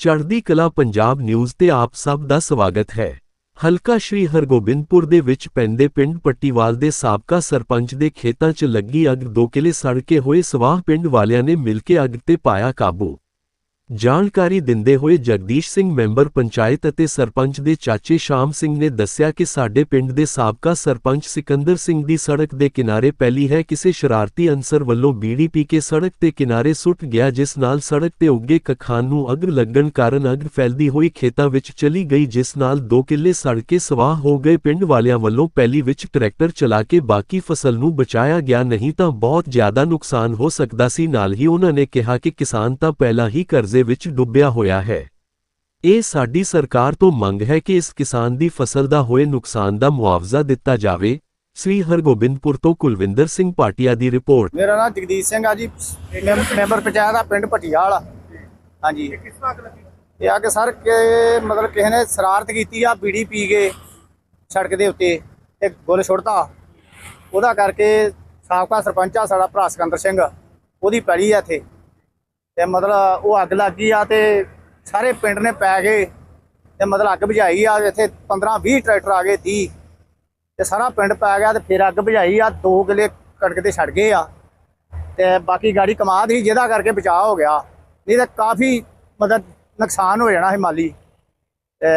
ਚੜ੍ਹਦੀ ਕਲਾ ਪੰਜਾਬ ਨਿਊਜ਼ ਤੇ ਆਪ ਸਭ ਦਾ ਸਵਾਗਤ ਹੈ। ਹਲਕਾ ਸ਼੍ਰੀ ਹਰਗੋਬਿੰਦਪੁਰ ਦੇ ਵਿੱਚ ਪੈਂਦੇ ਪਿੰਡ ਪੱਟੀਵਾਲ ਦੇ ਸਾਬਕਾ ਸਰਪੰਚ ਦੇ ਖੇਤਾਂ 'ਚ ਲੱਗੀ ਅੱਗ, ਦੋ ਕਿਲੇ ਸੜ ਕੇ ਹੋਏ ਸਵਾਹ ਪਿੰਡ ਵਾਲਿਆਂ ਨੇ ਮਿਲ ਕੇ ਅੱਗ ਤੇ ਪਾਇਆ ਕਾਬੂ। ਜਾਣਕਾਰੀ ਦਿੰਦੇ ਹੋਏ ਜਗਦੀਸ਼ ਸਿੰਘ ਮੈਂਬਰ ਪੰਚਾਇਤ ਅਤੇ ਸਰਪੰਚ ਦੇ ਚਾਚੇ ਸ਼ਾਮ ਸਿੰਘ ਨੇ ਦੱਸਿਆ ਕਿ ਸਾਡੇ ਪਿੰਡ ਦੇ ਸਾਬਕਾ ਸਰਪੰਚ ਸਿਕੰਦਰ ਸਿੰਘ ਦੀ ਸੜਕ ਦੇ ਕਿਨਾਰੇ ਪਹਿਲੀ ਹੈ। ਕਿਸੇ ਸ਼ਰਾਰਤੀ ਅਨਸਰ ਵੱਲੋਂ ਬੀੜੀ ਪੀ ਕੇ ਸੜਕ ਤੇ ਕਿਨਾਰੇ ਸੁੱਟ ਗਿਆ, ਜਿਸ ਨਾਲ ਸੜਕ ਤੇ ਉੱਗੇ ਕਖਾਨ ਨੂੰ ਅੱਗ ਲੱਗਣ ਕਾਰਨ ਅੱਗ ਫੈਲਦੀ ਹੋਈ ਖੇਤਾਂ ਵਿੱਚ ਚਲੀ ਗਈ, ਜਿਸ ਨਾਲ ਦੋ ਕਿੱਲੇ ਸੜ ਕੇ ਸਵਾਹ ਹੋ ਗਏ। ਪਿੰਡ ਵਾਲਿਆਂ ਵੱਲੋਂ ਪੈਲੀ ਵਿੱਚ ਟਰੈਕਟਰ ਚਲਾ ਕੇ ਬਾਕੀ ਫਸਲ ਨੂੰ ਬਚਾਇਆ ਗਿਆ, ਨਹੀਂ ਤਾਂ ਬਹੁਤ ਜ਼ਿਆਦਾ ਨੁਕਸਾਨ ਹੋ ਸਕਦਾ ਸੀ। ਨਾਲ ਹੀ ਉਹਨਾਂ ਨੇ ਕਿਹਾ ਕਿ ਕਿਸਾਨ ਤਾਂ ਪਹਿਲਾਂ ਹੀ ਕਰਜ਼ੇ ਵਿੱਚ ਡੁੱਬਿਆ ਹੋਇਆ ਹੈ। ਇਹ ਸਾਡੀ ਸਰਕਾਰ ਤੋਂ ਮੰਗ ਹੈ ਕਿ ਇਸ ਕਿਸਾਨ ਦੀ ਫਸਲ ਦਾ ਹੋਏ ਨੁਕਸਾਨ ਦਾ ਮੁਆਵਜ਼ਾ ਦਿੱਤਾ ਜਾਵੇ। ਸ੍ਰੀ ਹਰਗੋਬਿੰਦਪੁਰ ਤੋਂ ਕੁਲਵਿੰਦਰ ਸਿੰਘ ਪਾਟਿਆ ਦੀ ਰਿਪੋਰਟ। ਮੇਰਾ ਨਾਮ ਜਗਦੀਸ਼ ਸਿੰਘ ਆ ਜੀ ਮੈਂ- ਮੈਂਬਰ ਪੰਚਾਇਤ ਆ ਪਿੰਡ ਹਾਂਜੀ। ਤਰ੍ਹਾਂ ਅੱਗ ਲੱਗੀ? ਇਹ ਆ ਕਿ ਸਰ ਕਿ ਮਤਲਬ ਕਿਸੇ ਨੇ ਸ਼ਰਾਰਤ ਕੀਤੀ ਆ ਬੀੜੀ ਪੀ ਕੇ ਸੜਕ ਦੇ ਉੱਤੇ ਤੇ ਗੁੱਲ ਛੁੱਟਤਾ ਉਹਦਾ ਕਰਕੇ ਸਾਬਕਾ ਸਰਪੰਚ ਆ ਸਾਡਾ ਭਰਾ ਸਿਕੰਦਰ ਸਿੰਘ ਉਹਦੀ ਪੈਲੀ ਆ ਇੱਥੇ। ਤੇ ਮਤਲਬ ਉਹ ਅੱਗ ਲੱਗ ਗਈ ਆ ਤੇ ਸਾਰੇ ਪਿੰਡ ਨੇ ਪੈ ਗਏ ਤੇ ਮਤਲਬ ਅੱਗ ਬੁਝਾਈ ਆ ਇੱਥੇ 15 20 ਟਰੈਕਟਰ ਆ ਗਏ 30 ਤੇ ਸਾਰਾ ਪਿੰਡ ਪੈ ਗਿਆ ਤੇ ਫਿਰ ਅੱਗ ਬੁਝਾਈ ਆ ਦੋ ਕਿਲੇ ਕਣਕ ਦੇ ਛੜ ਗਏ ਆ। ਤੇ ਬਾਕੀ ਗਾੜੀ ਕਮਾਦ ਸੀ ਜਿਹਦਾ ਕਰਕੇ ਬਚਾਅ ਹੋ ਗਿਆ। ਨਹੀਂ ਤਾਂ ਕਾਫੀ ਮਤਲਬ ਨੁਕਸਾਨ ਹੋ ਜਾਣਾ ਸੀ ਮਾਲੀ ਤੇ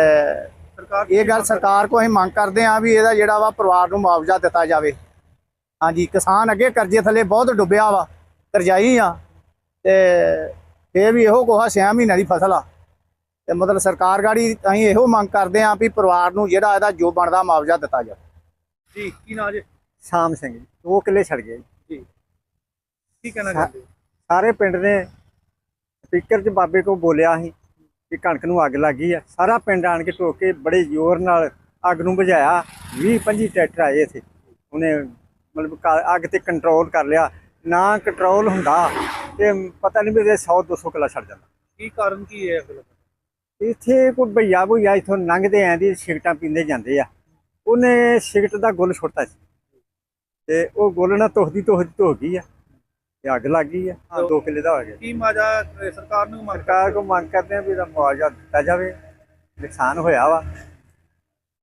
ਸਰਕਾਰ ਇਹ ਗੱਲ ਸਰਕਾਰ ਕੋਲ ਅਸੀਂ ਮੰਗ ਕਰਦੇ ਹਾਂ ਵੀ ਇਹਦਾ ਜਿਹੜਾ ਵਾ ਪਰਿਵਾਰ ਨੂੰ ਮੁਆਵਜ਼ਾ ਦਿੱਤਾ ਜਾਵੇ। ਹਾਂਜੀ ਕਿਸਾਨ ਅੱਗੇ ਕਰਜ਼ੇ ਥੱਲੇ ਬਹੁਤ ਡੁੱਬਿਆ ਵਾ ਕਰਜ਼ਾਈ ਆ। ਤੇ ਇਹ ਵੀ ਇਹੋ ਕੋਹਾ 6 ਮਹੀਨਿਆਂ ਦੀ ਫਸਲ ਆ। ਤੇ ਮਤਲਬ ਸਰਕਾਰ ਗਾੜੀ ਅਸੀਂ ਇਹੋ ਮੰਗ ਕਰਦੇ ਹਾਂ ਵੀ ਪਰਿਵਾਰ ਨੂੰ ਜਿਹੜਾ ਇਹਦਾ ਜੋ ਬਣਦਾ ਮੁਆਵਜ਼ਾ ਦਿੱਤਾ ਜਾਵੇ। ਜੀ ਕੀ ਨਾਂ ਜੇ? ਸ਼ਾਮ ਸਿੰਘ ਜੀ ਦੋ ਕਿੱਲੇ ਛੜ ਗਏ ਜੀ। ਕੀ ਕਹਿਣਾ ਚਾਹੁੰਦੇ ਹੋ? ਸਾਰੇ ਪਿੰਡ ਨੇ ਸਪੀਕਰ 'ਚ ਬਾਬੇ ਕੋ ਬੋਲਿਆ ਸੀ ਕਿ ਕਣਕ ਨੂੰ ਅੱਗ ਲੱਗੀ ਆ। ਸਾਰਾ ਪਿੰਡ ਆਣ ਕੇ ਟੋਕ ਕੇ ਬੜੇ ਜ਼ੋਰ ਨਾਲ ਅੱਗ ਨੂੰ ਬੁਝਾਇਆ। 20 25 ਟਰੈਕਟਰ ਆਏ ਇੱਥੇ। ਉਹਨੇ ਮਤਲਬ ਅੱਗ ਤੇ ਕੰਟਰੋਲ ਕਰ ਲਿਆ। ਨਾ ਕੰਟਰੋਲ ਹੁੰਦਾ। ਤੇ ਪਤਾ ਨਹੀਂ ਵੀ 100 200 ਕਿਲਾ ਛੱਡ ਜਾਂਦਾ। ਕੀ ਕਾਰਨ ਕੀ ਹੈ ਫਿਰ ਇੱਥੇ ਕੋਈ ਭਈਆ ਭਈਆ ਇਥੋਂ ਲੰਘਦੇ ਆਂ ਦੀ ਸਿਗਟਾਂ ਪੀਂਦੇ ਜਾਂਦੇ ਆ। ਉਹਨੇ ਸਿਗਟ ਦਾ ਗੁੱਲ ਛੁੱਟਤਾ ਸੀ। ਤੇ ਉਹ ਗੁੱਲ ਨਾਲ ਤੁਖਦੀ ਤੁਖਦੀ ਧੋ ਗਈ ਆ ਤੇ ਅੱਗ ਲੱਗ ਗਈ ਆ। ਹਾਂ 2 ਕਿੱਲੇ ਦਾ ਹੋ ਗਿਆ। ਕੀ ਮਾਜਾ ਸਰਕਾਰ ਨੂੰ ਮੰਗ ਸਰਕਾਰ ਕੋ ਮੰਗ ਕਰਦੇ ਆ ਵੀ ਇਹਦਾ ਮੁਆਵਜ਼ਾ ਦਿੱਤਾ ਜਾਵੇ। ਨੁਕਸਾਨ ਹੋਇਆ ਵਾ।